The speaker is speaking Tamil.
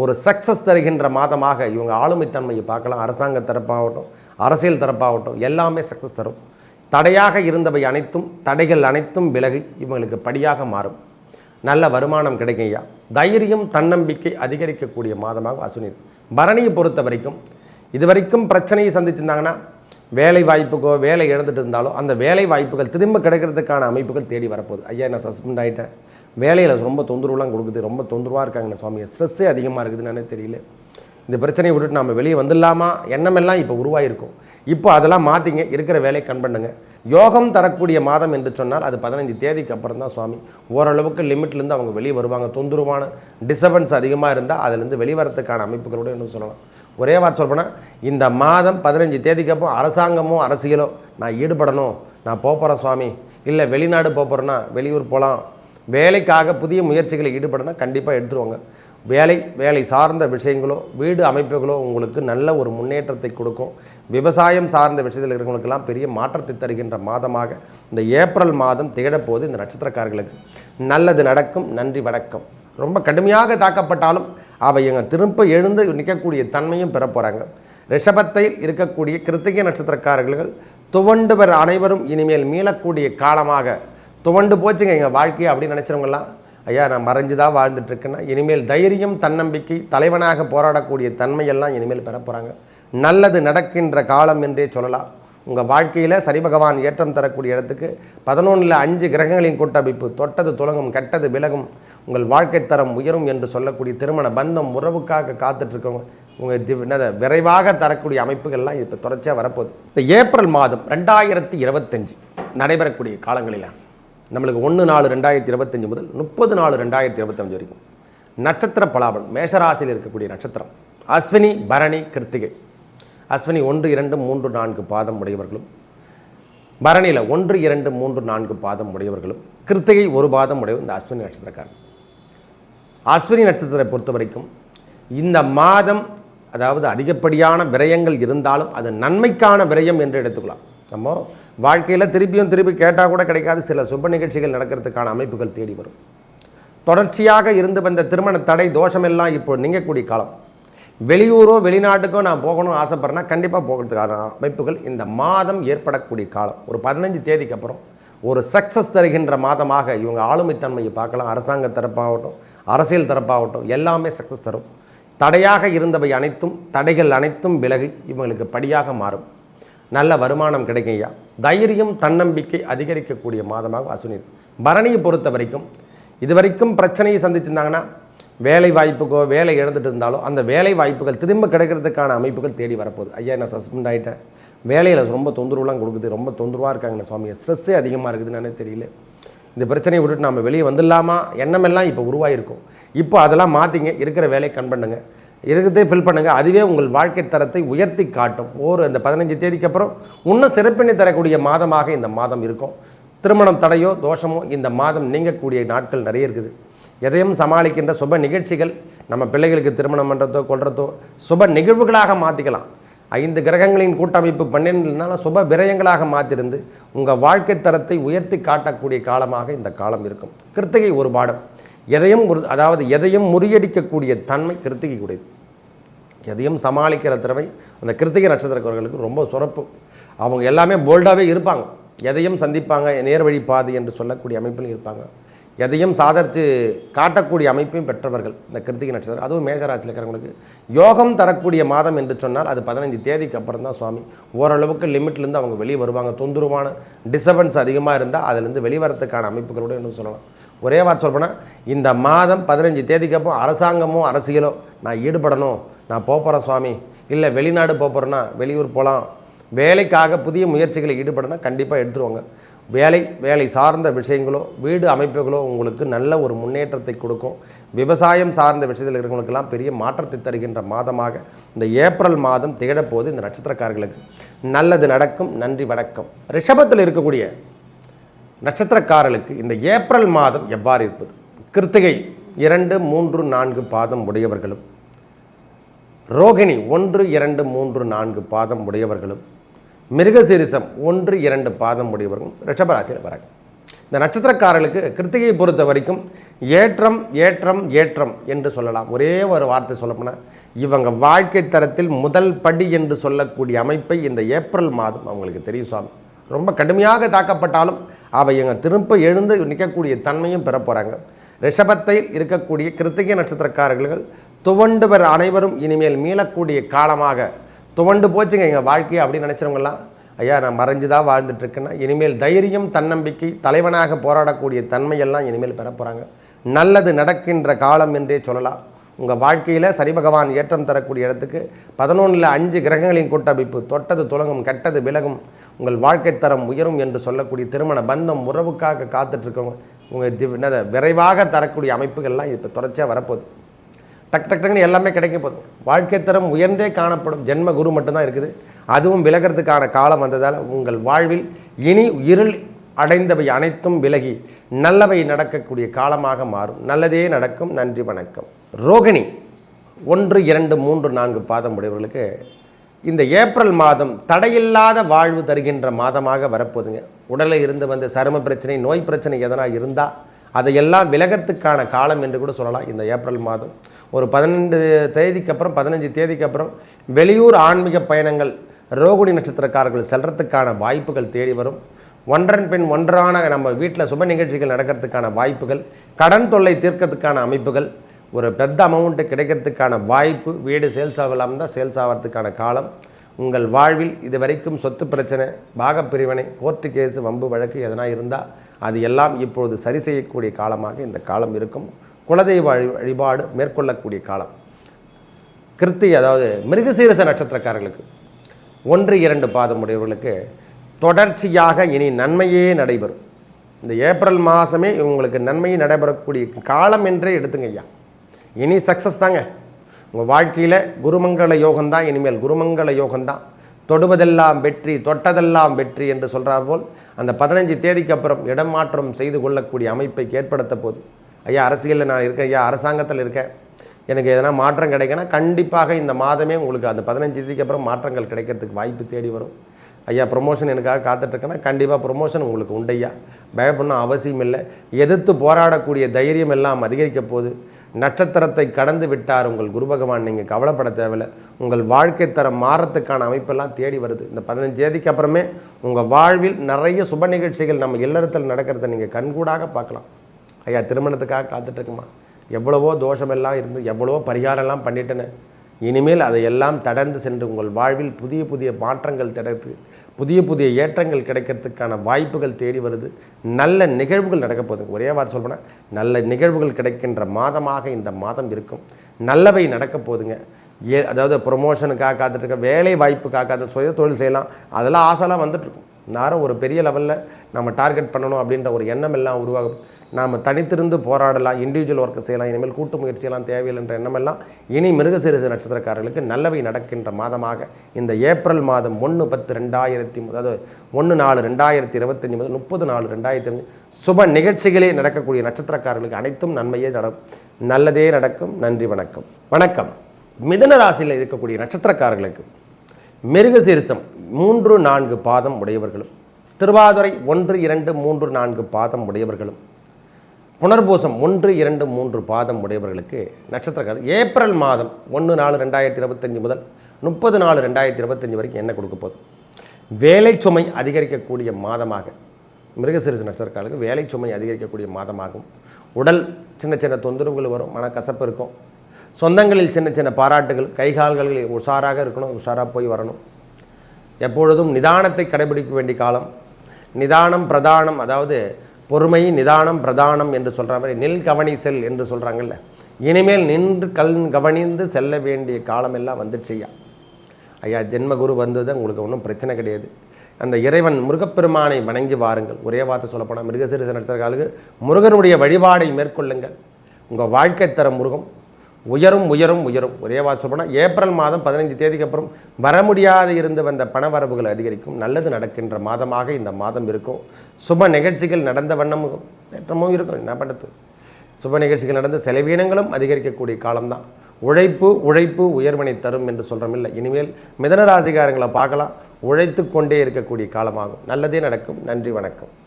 ஒரு சக்ஸஸ் தருகின்ற மாதமாக இவங்க ஆளுமைத்தன்மையை பார்க்கலாம். அரசாங்க தரப்பாகட்டும் அரசியல் தரப்பாகட்டும் எல்லாமே சக்ஸஸ் தரும். தடையாக இருந்தவை அனைத்தும் தடைகள் அனைத்தும் விலகி இவங்களுக்கு படியாக மாறும். நல்ல வருமானம் கிடைக்கும் ஐயா. தைரியம் தன்னம்பிக்கை அதிகரிக்கக்கூடிய மாதமாக அசுனி பரணியை பொறுத்த வரைக்கும் இது வரைக்கும் பிரச்சனையை சந்திச்சிருந்தாங்கன்னா வேலை வாய்ப்புக்கோ வேலை இழந்துட்டு இருந்தாலோ அந்த வேலை வாய்ப்புகள் திரும்ப கிடைக்கிறதுக்கான அமைப்புகள் தேடி வரப்போகுது. ஐயா நான் சஸ்பெண்ட் ஆகிட்டேன் வேலையில் ரொம்ப தொந்தரவுலாம் கொடுக்குது ரொம்ப தொந்தரவாக இருக்காங்க சுவாமி ஸ்ட்ரெஸ்ஸே அதிகமாக இருக்குதுன்னு தெரியல. இந்த பிரச்சனையை விட்டுட்டு நம்ம வெளியே வந்துடலாமா? எண்ணமெல்லாம் இப்போ உருவாயிருக்கும். இப்போ அதெல்லாம் மாற்றிங்க இருக்கிற வேலையை கண் பண்ணுங்க. யோகம் தரக்கூடிய மாதம் என்று சொன்னால் அது பதினஞ்சு தேதிக்கு அப்புறம் தான் சுவாமி. ஓரளவுக்கு லிமிட்லேருந்து அவங்க வெளியே வருவாங்க. தொந்தரவான டிஸ்டர்பன்ஸ் அதிகமாக இருந்தால் அதுலேருந்து வெளிவரத்துக்கான அமைப்புகளோடு இன்னும் சொல்லலாம். ஒரே வார்த்தை சொல்லப்போனால் இந்த மாதம் பதினஞ்சு தேதிக்கு அப்புறம் அரசாங்கமோ அரசியலோ நான் ஈடுபடணும். நான் போகிறேன் சுவாமி. இல்லை வெளிநாடு போகிறேன்னா வெளியூர் போகலாம் வேலைக்காக புதிய முயற்சிகளில் ஈடுபடனா கண்டிப்பாக எடுத்துருவாங்க. வேலை வேலை சார்ந்த விஷயங்களோ வீடு அமைப்புகளோ உங்களுக்கு நல்ல ஒரு முன்னேற்றத்தை கொடுக்கும். விவசாயம் சார்ந்த விஷயத்தில் இருக்கிறவங்களுக்கெல்லாம் பெரிய மாற்றத்தை தருகின்ற மாதமாக இந்த ஏப்ரல் மாதம் திகழப்போது இந்த நட்சத்திரக்காரர்களுக்கு. நல்லது நடக்கும் நன்றி வணக்கம். ரொம்ப கடுமையாக தாக்கப்பட்டாலும் அவை எங்கள் திரும்ப எழுந்து நிற்கக்கூடிய தன்மையும் பெற போகிறாங்க ரிஷபத்தில் இருக்கக்கூடிய கிருத்திகை நட்சத்திரக்காரர்கள் துவண்டுவர் அனைவரும் இனிமேல் மீளக்கூடிய காலமாக துவண்டு போச்சுங்க எங்கள் வாழ்க்கையை அப்படின்னு நினச்சிருவங்களாம் ஐயா நான் மறைஞ்சு தான் வாழ்ந்துட்டுருக்கேன்னா இனிமேல் தைரியம் தன்னம்பிக்கை தலைவனாக போராடக்கூடிய தன்மையெல்லாம் இனிமேல் பெற போகிறாங்க நல்லது நடக்கின்ற காலம் என்றே சொல்லலாம். உங்கள் வாழ்க்கையில் சனி பகவான் ஏற்றம் தரக்கூடிய இடத்துக்கு பதினொன்றில் அஞ்சு கிரகங்களின் கூட்டமைப்பு தொட்டது துலங்கும் கெட்டது விலகும் உங்கள் வாழ்க்கை தரம் உயரும் என்று சொல்லக்கூடிய திருமண பந்தம் உறவுக்காக காத்துட்ருக்கவங்க உங்கள் தி- விரைவாக தரக்கூடிய அமைப்புகள்லாம் இப்போ தொடர்ச்சியாக வரப்போகுது. இந்த ஏப்ரல் மாதம் ரெண்டாயிரத்தி இருபத்தஞ்சு நடைபெறக்கூடிய காலங்களில் நம்மளுக்கு ஒன்று நாலு ரெண்டாயிரத்தி இருபத்தஞ்சு முதல் முப்பது நாலு ரெண்டாயிரத்தி இருபத்தஞ்சு வரைக்கும். நட்சத்திர பலாபலம் மேஷராசியில் இருக்கக்கூடிய நட்சத்திரம். அஸ்வினி பரணி கிருத்திகை. அஸ்வினி ஒன்று இரண்டு மூன்று நான்கு பாதம் உடையவர்களும். பரணியில் ஒன்று இரண்டு மூன்று நான்கு பாதம் உடையவர்களும். கிருத்திகை ஒரு பாதம் உடைய இந்த அஸ்வினி நட்சத்திரக்காரர் அஸ்வினி நட்சத்திரத்தை பொறுத்த வரைக்கும் இந்த மாதம் அதாவது அதிகப்படியான விரயங்கள் இருந்தாலும் அது நன்மைக்கான விரயம் என்று எடுத்துக்கலாம். நம்ம வாழ்க்கையில் திருப்பியும் திருப்பி கேட்டால் கூட கிடைக்காது. சில சுப நிகழ்ச்சிகள் நடக்கிறதுக்கான அமைப்புகள் தேடி வரும். தொடர்ச்சியாக இருந்து வந்த திருமண தடை தோஷமெல்லாம் இப்போ நீங்கக்கூடிய காலம். வெளியூரோ வெளிநாட்டுக்கோ நான் போகணும்னு ஆசைப்பட்றேன்னா கண்டிப்பாக போகிறதுக்கான அமைப்புகள் இந்த மாதம் ஏற்படக்கூடிய காலம். ஒரு பதினஞ்சு தேதிக்கு அப்புறம் ஒரு சக்ஸஸ் தருகின்ற மாதமாக இவங்க ஆளுமைத்தன்மையை பார்க்கலாம். அரசாங்க தரப்பாகட்டும் அரசியல் தரப்பாகட்டும் எல்லாமே சக்ஸஸ் தரும். தடையாக இருந்தவை அனைத்தும் தடைகள் அனைத்தும் விலகி இவங்களுக்கு படியாக மாறும். நல்ல வருமானம் கிடைக்கும் ஐயா தைரியம் தன்னம்பிக்கை அதிகரிக்கக்கூடிய மாதமாக அசுனி பரணியை பொறுத்த வரைக்கும் இது வரைக்கும் பிரச்சனையை சந்திச்சிருந்தாங்கன்னா வேலை வாய்ப்புக்கோ வேலை இழந்துட்டு இருந்தாலோ அந்த வேலை வாய்ப்புகள் திரும்ப கிடைக்கிறதுக்கான அமைப்புகள் தேடி வரப்போகுது. ஐயா நான் சஸ்பெண்ட் ஆகிட்டேன் வேலையில் ரொம்ப தொந்தரவுலாம் கொடுக்குது. ரொம்ப தொந்தரவாக இருக்காங்க சுவாமி ஸ்ட்ரெஸ்ஸே அதிகமாக இருக்குதுன்னு தெரியல. இந்த பிரச்சனையை விட்டுட்டு நம்ம வெளியே வந்துடலாமா? எண்ணமெல்லாம் இப்போ உருவாகிருக்கும் இப்போ அதெல்லாம் மாற்றிங்க இருக்கிற வேலையை கண் பண்ணுங்கள் இருக்கிறதே ஃபில் பண்ணுங்கள் அதுவே உங்கள் வாழ்க்கை தரத்தை உயர்த்தி காட்டும். ஒரு அந்த பதினஞ்சு தேதிக்கு அப்புறம் இன்னும் சிறப்பினை தரக்கூடிய மாதமாக இந்த மாதம் இருக்கும். திருமணம் தடையோ தோஷமோ இந்த மாதம் நீங்கக்கூடிய நாட்கள் நிறைய இருக்குது. எதையும் சமாளிக்கின்ற சுப நிகழ்ச்சிகள் நம்ம பிள்ளைகளுக்கு திருமணம் பண்ணுறதோ கொள்றதோ சுப நிகழ்வுகளாக மாற்றிக்கலாம் ஐந்து கிரகங்களின் கூட்டமைப்பு பன்னெண்டுனால சுப விரயங்களாக மாற்றிருந்து உங்கள் வாழ்க்கை தரத்தை உயர்த்தி காட்டக்கூடிய காலமாக இந்த காலம் இருக்கும். கிருத்திகை ஒரு பாடம். எதையும் அதாவது எதையும் முறியடிக்கக்கூடிய தன்மை கிருத்திகைக்குடையது. எதையும் சமாளிக்கிற திறமை அந்த கிருத்திகை நட்சத்திரக்காரர்களுக்கு ரொம்ப சிறப்பு அவங்க எல்லாமே போல்டாகவே இருப்பாங்க. எதையும் சந்திப்பாங்க நேர்வழி பாது என்று சொல்லக்கூடிய அமைப்பிலும் இருப்பாங்க. எதையும் சாதரித்து காட்டக்கூடிய அமைப்பையும் பெற்றவர்கள் இந்த கிருத்திகை நட்சத்திரம். அதுவும் மேஷராசியில் இருக்கிறவங்களுக்கு யோகம் தரக்கூடிய மாதம் என்று சொன்னால் அது பதினஞ்சு தேதிக்கு அப்புறம் தான் சுவாமி. ஓரளவுக்கு லிமிட்லேருந்து அவங்க வெளியே வருவாங்க. தொந்தரவான டிஸ்டர்பன்ஸ் அதிகமாக இருந்தால் அதுலேருந்து வெளிவரத்துக்கான அமைப்புகளோட என்ன சொல்லலாம். ஒரே வார்த்தை சொல்லப்போனால் இந்த மாதம் பதினஞ்சு தேதிக்கு அப்போ அரசாங்கமோ அரசியலோ நான் ஈடுபடணும். நான் போகிறேன் சுவாமி. இல்லை வெளிநாடு போகிறேன்னா வெளியூர் போகலாம் வேலைக்காக புதிய முயற்சிகளை ஈடுபடனா கண்டிப்பாக எடுத்துருவாங்க. வேலை வேலை சார்ந்த விஷயங்களோ வீடு அமைப்புகளோ உங்களுக்கு நல்ல ஒரு முன்னேற்றத்தை கொடுக்கும். விவசாயம் சார்ந்த விஷயத்தில் இருக்கிறவங்களுக்கெல்லாம் பெரிய மாற்றத்தை தருகின்ற மாதமாக இந்த ஏப்ரல் மாதம் திகழப்போது இந்த நட்சத்திரக்காரர்களுக்கு. நல்லது நடக்கும் நன்றி வணக்கம். ரிஷபத்தில் இருக்கக்கூடிய நட்சத்திரக்காரர்களுக்கு இந்த ஏப்ரல் மாதம் எவ்வாறு இருப்பது? கிருத்திகை இரண்டு மூன்று நான்கு பாதம் உடையவர்களும் ரோகிணி ஒன்று இரண்டு மூன்று நான்கு பாதம் உடையவர்களும் மிருகசீரிசம் ஒன்று இரண்டு பாதம் உடையவர்களும் ரிஷபராசியில் வராங்க. இந்த நட்சத்திரக்காரர்களுக்கு கிருத்திகையை பொறுத்த வரைக்கும் ஏற்றம் ஏற்றம் ஏற்றம் என்று சொல்லலாம். ஒரே ஒரு வார்த்தை சொல்லப்போனால் இவங்க வாழ்க்கை தரத்தில் முதல் படி என்று சொல்லக்கூடிய அமைப்பை இந்த ஏப்ரல் மாதம் அவங்களுக்கு தெரியும் சுவாமி. ரொம்ப கடுமையாக தாக்கப்பட்டாலும் அவை எங்க திரும்ப எழுந்து நிற்கக்கூடிய தன்மையும் பெற போகிறாங்க ரிஷபத்தில் இருக்கக்கூடிய கிருத்திகை நட்சத்திரக்காரர்கள் துவண்டு பெற அனைவரும் இனிமேல் மீளக்கூடிய காலமாக துவண்டு போச்சுங்க எங்கள் வாழ்க்கையை அப்படின்னு நினச்சிருவங்களாம் ஐயா நான் மறைஞ்சு தான் வாழ்ந்துட்டுருக்கேன்னா இனிமேல் தைரியம் தன்னம்பிக்கை தலைவனாக போராடக்கூடிய தன்மையெல்லாம் இனிமேல் பெற போகிறாங்க நல்லது நடக்கின்ற காலம் என்றே சொல்லலாம். உங்கள் வாழ்க்கையில் சனி பகவான் ஏற்றம் தரக்கூடிய இடத்துக்கு பதினொன்றில் அஞ்சு கிரகங்களின் கூட்டமைப்பு தொட்டது துலங்கும் கெட்டது விலகும். உங்கள் வாழ்க்கை தரம் உயரும் என்று சொல்லக்கூடிய திருமண பந்தம் உறவுக்காக காத்துட்ருக்கவங்க உங்கள் தி விரைவாக தரக்கூடிய அமைப்புகள்லாம் இப்போ தொடர்ச்சியாக வரப்போகுது. டக் டக் டக்குன்னு எல்லாமே கிடைக்க போதும் வாழ்க்கை தரம் உயர்ந்தே காணப்படும் ஜென்ம குரு மட்டும்தான் இருக்குது. அதுவும் விலகிறதுக்கான காலம் வந்ததால் உங்கள் வாழ்வில் இனி இருள் அடைந்தவை அனைத்தும் விலகி நல்லவை நடக்கக்கூடிய காலமாக மாறும். நல்லதே நடக்கும். நன்றி வணக்கம். ரோகிணி ஒன்று இரண்டு மூன்று நான்கு பாதம் உடையவர்களுக்கு இந்த ஏப்ரல் மாதம் தடையில்லாத வாழ்வு தருகின்ற மாதமாக வரப்போகுதுங்க. உடலில் இருந்து வந்த சரும பிரச்சனை நோய் பிரச்சனை எதனா இருந்தால் அதையெல்லாம் விலகத்துக்கான காலம் என்று கூட சொல்லலாம். இந்த ஏப்ரல் மாதம் ஒரு பதினெண்டு தேதிக்கு அப்புறம் பதினஞ்சு தேதிக்கு அப்புறம் வெளியூர் ஆன்மீக பயணங்கள் ரோகிணி நட்சத்திரக்காரர்கள் செல்றதுக்கான வாய்ப்புகள் தேடி வரும். ஒன்றன் பின் ஒன்றான நம்ம வீட்டில் சுப நிகழ்ச்சிகள் நடக்கிறதுக்கான வாய்ப்புகள் கடன் தொல்லை தீர்க்கறதுக்கான அமைப்புகள் ஒரு பெத்த அமௌண்ட்டு கிடைக்கிறதுக்கான வாய்ப்பு வீடு சேல்ஸ் ஆகலாம் தான் சேல்ஸ் ஆகிறதுக்கான காலம். உங்கள் வாழ்வில் இதுவரைக்கும் சொத்து பிரச்சனை பாகப்பிரிவினை கோர்ட்டு கேஸு வம்பு வழக்கு எதனா இருந்தால் அது எல்லாம் இப்பொழுது சரி செய்யக்கூடிய காலமாக இந்த காலம் இருக்கும். குலதெய்வ வழி வழிபாடு மேற்கொள்ளக்கூடிய காலம். கிருத்தி அதாவது மிருகசீரச நட்சத்திரக்காரர்களுக்கு ஒன்று இரண்டு பாதம் உடையவர்களுக்கு தொடர்ச்சியாக இனி நன்மையே நடைபெறும். இந்த ஏப்ரல் மாதமே இவங்களுக்கு நன்மை நடைபெறக்கூடிய காலம் என்றே எடுத்துங்க ஐயா. இனி சக்ஸஸ் தாங்க. உங்கள் வாழ்க்கையில் குருமங்கள யோகம்தான் இனிமேல் குருமங்கள யோகம்தான் தொடுவதெல்லாம் வெற்றி தொட்டதெல்லாம் வெற்றி என்று சொல்கிறார் போல் அந்த பதினஞ்சு தேதிக்கு அப்புறம் இடம் மாற்றம் செய்து கொள்ளக்கூடிய அமைப்பை ஏற்படுத்த போது ஐயா அரசியலில் நான் இருக்கேன் ஐயா அரசாங்கத்தில் இருக்கேன். எனக்கு எதனா மாற்றம் கிடைக்கனா கண்டிப்பாக இந்த மாதமே உங்களுக்கு அந்த பதினஞ்சு தேதிக்கு அப்புறம் மாற்றங்கள் கிடைக்கிறதுக்கு வாய்ப்பு தேடி வரும். ஐயா ப்ரொமோஷன் எனக்காக காத்துட்ருக்கேன்னா கண்டிப்பாக ப்ரொமோஷன் உங்களுக்கு உண்டையா பயப்படணும் அவசியம் இல்லை. எதிர்த்து போராடக்கூடிய தைரியம் எல்லாம் அதிகரிக்க போகுது. நட்சத்திரத்தை கடந்து விட்டார் உங்கள் குரு பகவான். நீங்கள் கவலைப்பட தேவையில்லை. உங்கள் வாழ்க்கை தரம் மாறத்துக்கான அமைப்பெல்லாம் தேடி வருது. இந்த பதினஞ்சு தேதிக்கு அப்புறமே உங்கள் வாழ்வில் நிறைய சுப நிகழ்ச்சிகள் நம்ம இல்லறத்தில் நடக்கிறத நீங்கள் கண்கூடாக பார்க்கலாம். ஐயா திருமணத்துக்காக காத்துட்ருக்குமா? எவ்வளவோ தோஷமெல்லாம் இருந்து எவ்வளவோ பரிகாரம்லாம் பண்ணிட்டேன்னு இனிமேல் அதையெல்லாம் தடந்து சென்று உங்கள் வாழ்வில் புதிய புதிய மாற்றங்கள் கிடைத்து புதிய புதிய ஏற்றங்கள் கிடைக்கிறதுக்கான வாய்ப்புகள் தேடி வருது. நல்ல நிகழ்வுகள் நடக்க போகுது. ஒரே வார்த்தை சொல்லப்போனால் நல்ல நிகழ்வுகள் கிடைக்கின்ற மாதமாக இந்த மாதம் இருக்கும். நல்லவை நடக்க போகுதுங்க. ஏ அதாவது ப்ரொமோஷனுக்காக காத்துட்ருக்க வேலை வாய்ப்புக்காக காத்து சுய தொழில் செய்யலாம். அதெல்லாம் ஆசைலாம் வந்துட்டுருக்கும் நேரம் ஒரு பெரிய லெவலில் நம்ம டார்கெட் பண்ணணும் அப்படின்ற ஒரு எண்ணம் எல்லாம் உருவாகும். நாம் தனித்திருந்து போராடலாம் இண்டிவிஜுவல் ஒர்க்கு செய்யலாம் இனிமேல் கூட்டு முயற்சியெல்லாம் தேவையில்லைன்ற எண்ணமெல்லாம் இனி மிருகசீரிசு நட்சத்திரக்காரர்களுக்கு நல்லவை நடக்கின்ற மாதமாக. இந்த ஏப்ரல் மாதம் ஒன்று பத்து ரெண்டாயிரத்தி அதாவது ஒன்று நாலு ரெண்டாயிரத்தி இருபத்தஞ்சி முதல் முப்பது நாலு ரெண்டாயிரத்தி அஞ்சு சுப நிகழ்ச்சிகளே நடக்கக்கூடிய நட்சத்திரக்காரர்களுக்கு அனைத்தும் நன்மையே நடக்கும் நல்லதே நடக்கும். நன்றி வணக்கம். வணக்கம். மிதன ராசியில் இருக்கக்கூடிய நட்சத்திரக்காரர்களுக்கு மிருகசீரிசம் மூன்று நான்கு பாதம் உடையவர்களும் திருவாதுரை ஒன்று இரண்டு மூன்று நான்கு பாதம் உடையவர்களும் புனர்பூசம் ஒன்று இரண்டு மூன்று பாதம் உடையவர்களுக்கு நட்சத்திரக்காரர். ஏப்ரல் மாதம் ஒன்று நாலு ரெண்டாயிரத்தி இருபத்தஞ்சி முதல் முப்பது நாலு ரெண்டாயிரத்தி இருபத்தஞ்சி வரைக்கும் என்ன கொடுக்க போதும் வேலை சுமை அதிகரிக்கக்கூடிய மாதமாக. மிருகசிறுசு நட்சத்திரக்காரர்களுக்கு வேலை சுமை அதிகரிக்கக்கூடிய மாதமாகும். உடல் சின்ன சின்ன தொந்தரவுகள் வரும் மனக்கசப்பு இருக்கும். சொந்தங்களில் சின்ன சின்ன பாராட்டுகள் கைகால்களில் உஷாராக இருக்கணும் உஷாராக போய் வரணும். எப்பொழுதும் நிதானத்தை கடைபிடிக்க வேண்டிய காலம். நிதானம் பிரதானம் அதாவது பொறுமை நிதானம் பிரதானம் என்று சொல்கிற மாதிரி நில் கவனி செல் என்று சொல்கிறாங்கல்ல இனிமேல் நின்று கல் கவனிந்து செல்ல வேண்டிய காலமெல்லாம் வந்துடுச்சுய்யா. ஐயா ஜென்மகுரு வந்தது உங்களுக்கு ஒன்றும் பிரச்சனை கிடையாது. அந்த இறைவன் முருகப்பெருமானை வணங்கி வாருங்கள். ஒரே வார்த்தை சொல்லப்போனால் மிருகசிறுச நட்சத்திரக்காலுக்கு முருகனுடைய வழிபாடை மேற்கொள்ளுங்கள். உங்கள் வாழ்க்கை தர முருகம். உயரும் உயரும் உயரும். ஒரே வார்த்தை போனால் ஏப்ரல் மாதம் பதினைஞ்சு தேதிக்கு அப்புறம் வர முடியாது இருந்து வந்த பணவரவுகள் அதிகரிக்கும். நல்லது நடக்கின்ற மாதமாக இந்த மாதம் இருக்கும். சுப நிகழ்ச்சிகள் நடந்த வண்ணமும் ஏற்றமும் இருக்கும். என்ன பண்ணுறது சுப நிகழ்ச்சிகள் நடந்த செலவீனங்களும் அதிகரிக்கக்கூடிய காலம்தான். உழைப்பு உழைப்பு உயர்வினை தரும் என்று சொல்கிறோமில்ல இனிமேல் மிதனராசிகாரங்களை பார்க்கலாம். உழைத்து கொண்டே இருக்கக்கூடிய காலமாகும். நல்லதே நடக்கும். நன்றி வணக்கம்.